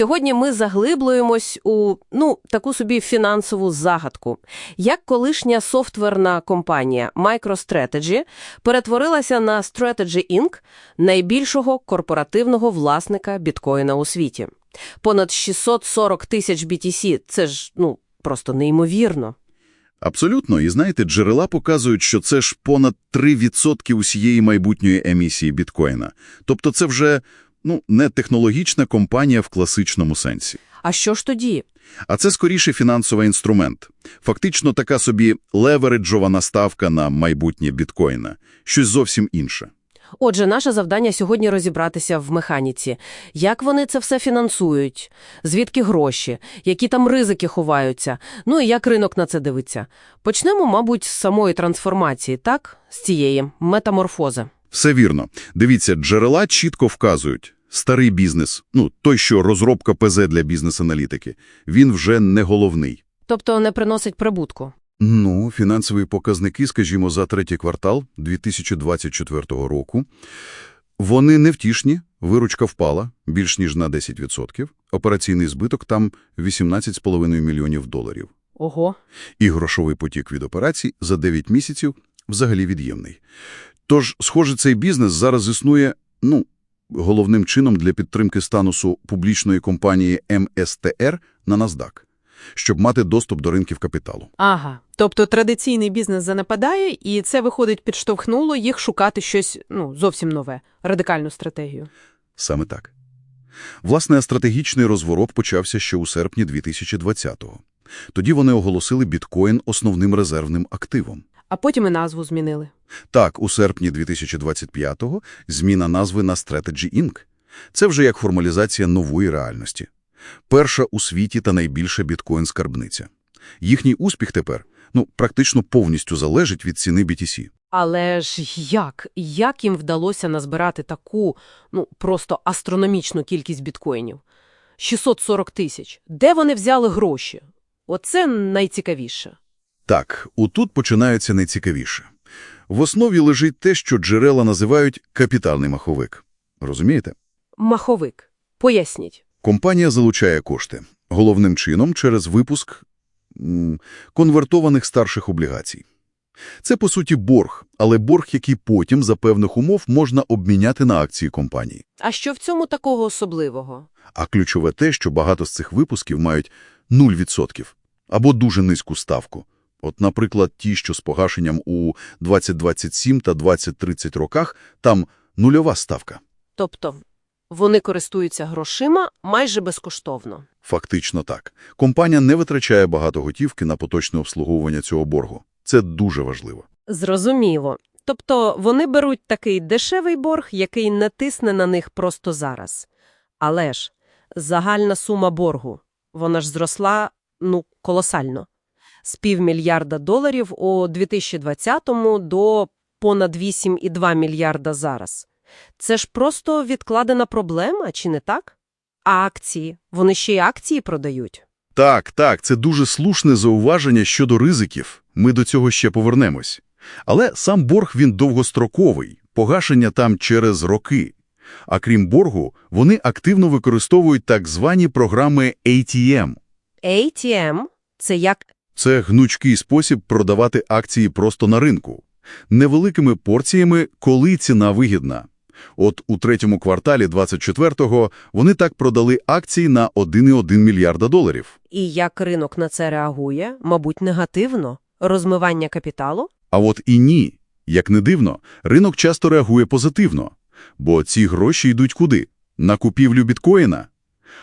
Сьогодні ми заглиблюємось у ну таку собі фінансову загадку. Як колишня софтверна компанія MicroStrategy перетворилася на Strategy Inc., найбільшого корпоративного власника біткоїна у світі. Понад 640 тисяч BTC – це ж ну просто неймовірно. Абсолютно. І знаєте, джерела показують, що це ж понад 3% усієї майбутньої емісії біткоїна. Тобто це вже ну, не технологічна компанія в класичному сенсі. А що ж тоді? А це скоріше фінансовий інструмент. Фактично така собі левереджована ставка на майбутнє біткоїна. Щось зовсім інше. Отже, наше завдання сьогодні розібратися в механіці. Як вони це все фінансують? Звідки гроші? Які там ризики ховаються? Ну і як ринок на це дивиться? Почнемо, мабуть, з самої трансформації, так? З цієї метаморфози. Все вірно. Дивіться, джерела чітко вказують. Старий бізнес, ну, той, що розробка ПЗ для бізнес-аналітики, він вже не головний. Тобто не приносить прибутку. Ну, фінансові показники, скажімо, за третій квартал 2024 року, вони невтішні, виручка впала більш ніж на 10%, операційний збиток там 18,5 мільйонів доларів. Ого. І грошовий потік від операцій за 9 місяців взагалі від'ємний. Тож, схоже, цей бізнес зараз існує, ну, головним чином для підтримки станусу публічної компанії МСТР на NASDAQ, щоб мати доступ до ринків капіталу. Ага. Тобто традиційний бізнес занепадає, і це, виходить, підштовхнуло їх шукати щось ну, зовсім нове, радикальну стратегію. Саме так. Власне, стратегічний розворот почався ще у серпні 2020-го. Тоді вони оголосили біткоін основним резервним активом. А потім і назву змінили. Так, у серпні 2025-го зміна назви на Strategy Inc. Це вже як формалізація нової реальності. Перша у світі та найбільша біткоін-скарбниця. Їхній успіх тепер, ну, практично повністю залежить від ціни BTC. Але ж як? Як їм вдалося назбирати таку, ну, просто астрономічну кількість біткоїнів? 640 тисяч. Де вони взяли гроші? Оце найцікавіше. Так, отут починається найцікавіше. В основі лежить те, що джерела називають капітальний маховик. Розумієте? Маховик. Поясніть. Компанія залучає кошти. Головним чином через випуск конвертованих старших облігацій. Це, по суті, борг, але борг, який потім за певних умов можна обміняти на акції компанії. А що в цьому такого особливого? А ключове те, що багато з цих випусків мають 0% або дуже низьку ставку. От, наприклад, ті, що з погашенням у 2027 та 2030 роках, там нульова ставка. Тобто вони користуються грошима майже безкоштовно. Фактично так. Компанія не витрачає багато готівки на поточне обслуговування цього боргу. Це дуже важливо. Зрозуміло. Тобто вони беруть такий дешевий борг, який не тисне на них просто зараз. Але ж загальна сума боргу, вона ж зросла, ну, колосально. З півмільярда доларів у 2020-му до понад 8,2 мільярда зараз. Це ж просто відкладена проблема, чи не так? А акції? Вони ще й акції продають. Так, так, це дуже слушне зауваження щодо ризиків. Ми до цього ще повернемось. Але сам борг він довгостроковий, погашення там через роки. А крім боргу, вони активно використовують так звані програми ATM. ATM – це як Це гнучкий спосіб продавати акції просто на ринку. Невеликими порціями, коли ціна вигідна. От у третьому кварталі 24-го вони так продали акції на 1,1 мільярда доларів. І як ринок на це реагує? Мабуть, негативно? Розмивання капіталу? А от і ні. Як не дивно, ринок часто реагує позитивно. Бо ці гроші йдуть куди? На купівлю біткоїна.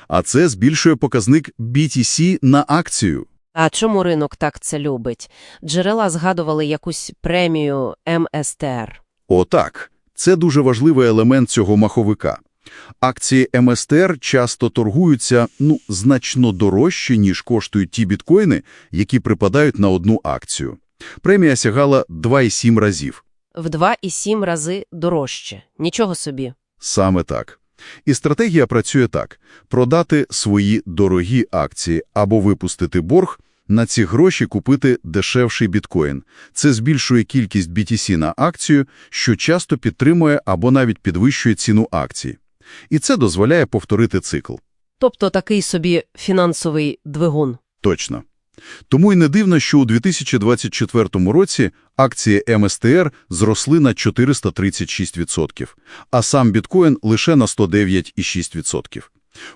А це збільшує показник BTC на акцію. А чому ринок так це любить? Джерела згадували якусь премію МСТР. Отак. Це дуже важливий елемент цього маховика. Акції МСТР часто торгуються, ну, значно дорожче, ніж коштують ті біткоїни, які припадають на одну акцію. Премія сягала 2,7 разів. В 2,7 рази дорожче. Нічого собі. Саме так. І стратегія працює так. Продати свої дорогі акції або випустити борг, на ці гроші купити дешевший біткоін. Це збільшує кількість BTC на акцію, що часто підтримує або навіть підвищує ціну акцій. І це дозволяє повторити цикл. Тобто такий собі фінансовий двигун. Точно. Тому й не дивно, що у 2024 році акції МСТР зросли на 436%, а сам біткоін лише на 109,6%.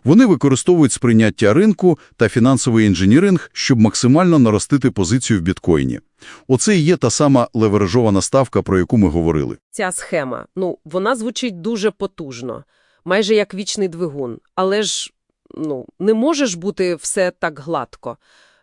Вони використовують сприйняття ринку та фінансовий інженіринг, щоб максимально наростити позицію в біткоїні. Оце і є та сама левережована ставка, про яку ми говорили. Ця схема, ну, вона звучить дуже потужно, майже як вічний двигун. Але ж, ну, не може ж бути все так гладко.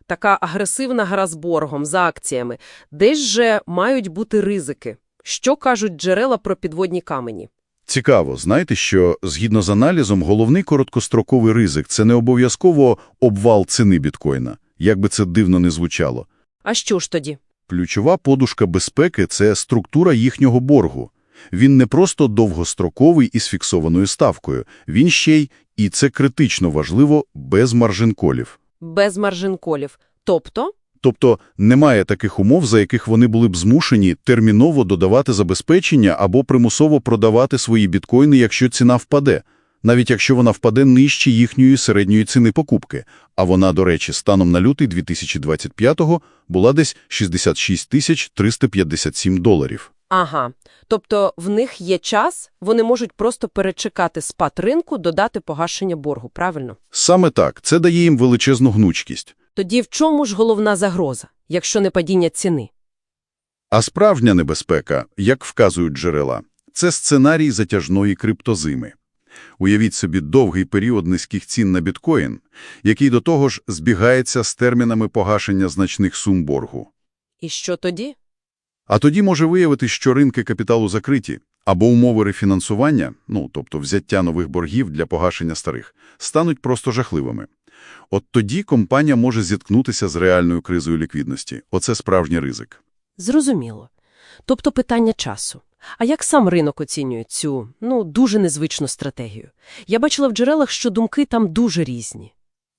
Така агресивна гра з боргом, за акціями. Десь же мають бути ризики. Що кажуть джерела про підводні камені? Цікаво, знаєте, що згідно з аналізом, головний короткостроковий ризик – це не обов'язково обвал ціни біткоїна, як би це дивно не звучало. А що ж тоді? Ключова подушка безпеки – це структура їхнього боргу. Він не просто довгостроковий із фіксованою ставкою, він ще й, і це критично важливо, без маржин-колів. Без маржин-колів. Тобто? Тобто немає таких умов, за яких вони були б змушені терміново додавати забезпечення або примусово продавати свої біткоїни, якщо ціна впаде, навіть якщо вона впаде нижче їхньої середньої ціни покупки. А вона, до речі, станом на лютий 2025-го була десь 66 тисяч 357 доларів. Ага. Тобто в них є час, вони можуть просто перечекати спад ринку, додати погашення боргу, правильно? Саме так, це дає їм величезну гнучкість. Тоді в чому ж головна загроза, якщо не падіння ціни? А справжня небезпека, як вказують джерела, це сценарій затяжної криптозими. Уявіть собі довгий період низьких цін на біткоін, який до того ж збігається з термінами погашення значних сум боргу. І що тоді? А тоді може виявитись, що ринки капіталу закриті, або умови рефінансування, ну, тобто взяття нових боргів для погашення старих, стануть просто жахливими. От тоді компанія може зіткнутися з реальною кризою ліквідності. Оце справжній ризик. Зрозуміло. Тобто питання часу. А як сам ринок оцінює цю, ну, дуже незвичну стратегію? Я бачила в джерелах, що думки там дуже різні.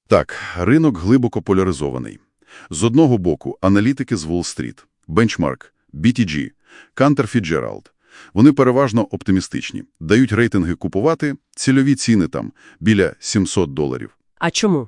Так, ринок глибоко поляризований. З одного боку, аналітики з Уолл-стріт, Benchmark, BTG, Cantor Fitzgerald. Вони переважно оптимістичні, дають рейтинги купувати, цільові ціни там біля 700 доларів. А чому?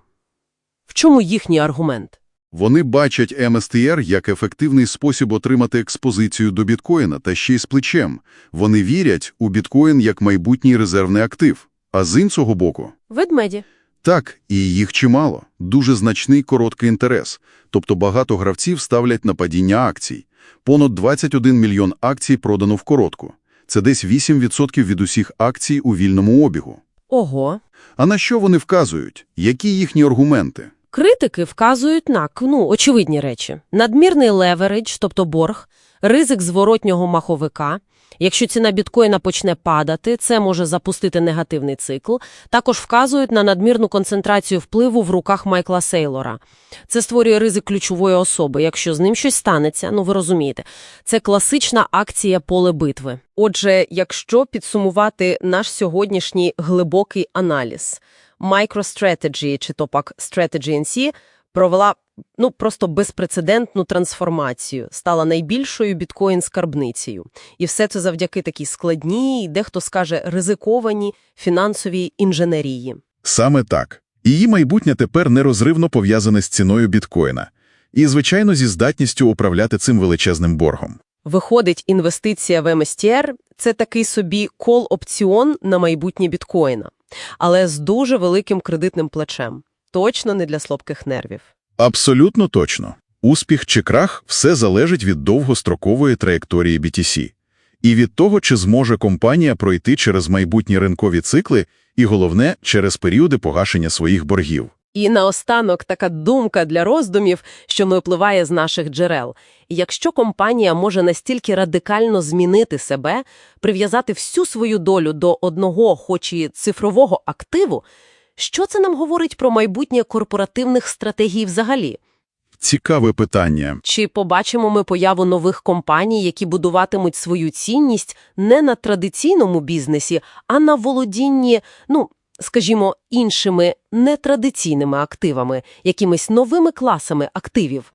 В чому їхній аргумент? Вони бачать МСТР як ефективний спосіб отримати експозицію до біткоїна та ще й з плечем. Вони вірять у біткоін як майбутній резервний актив. А з іншого боку, Ведмеді. Так, і їх чимало. Дуже значний короткий інтерес. Тобто багато гравців ставлять на падіння акцій. Понад 21 мільйон акцій продано в коротку. Це десь 8% від усіх акцій у вільному обігу. Ого. А на що вони вказують? Які їхні аргументи? Критики вказують на, ну, очевидні речі. Надмірний леверидж, тобто борг, ризик зворотнього маховика. Якщо ціна біткоїна почне падати, це може запустити негативний цикл. Також вказують на надмірну концентрацію впливу в руках Майкла Сейлора. Це створює ризик ключової особи. Якщо з ним щось станеться, ну ви розумієте, це класична акція поле битви. Отже, якщо підсумувати наш сьогоднішній глибокий аналіз, MicroStrategy, чи то пак Strategy провела ну просто безпрецедентну трансформацію, стала найбільшою біткоін-скарбницею. І все це завдяки такій складній, дехто скаже ризикованій фінансовій інженерії. Саме так. Її майбутнє тепер нерозривно пов'язане з ціною біткоїна. І, звичайно, зі здатністю управляти цим величезним боргом. Виходить, інвестиція в МСТР – це такий собі кол-опціон на майбутнє біткоїна, але з дуже великим кредитним плечем. Точно не для слабких нервів. Абсолютно точно. Успіх чи крах – все залежить від довгострокової траєкторії BTC. І від того, чи зможе компанія пройти через майбутні ринкові цикли і, головне, через періоди погашення своїх боргів. І наостанок така думка для роздумів, що не впливає з наших джерел. Якщо компанія може настільки радикально змінити себе, прив'язати всю свою долю до одного, хоч і цифрового активу, що це нам говорить про майбутнє корпоративних стратегій взагалі? Цікаве питання. Чи побачимо ми появу нових компаній, які будуватимуть свою цінність не на традиційному бізнесі, а на володінні, ну, скажімо, іншими нетрадиційними активами, якимись новими класами активів?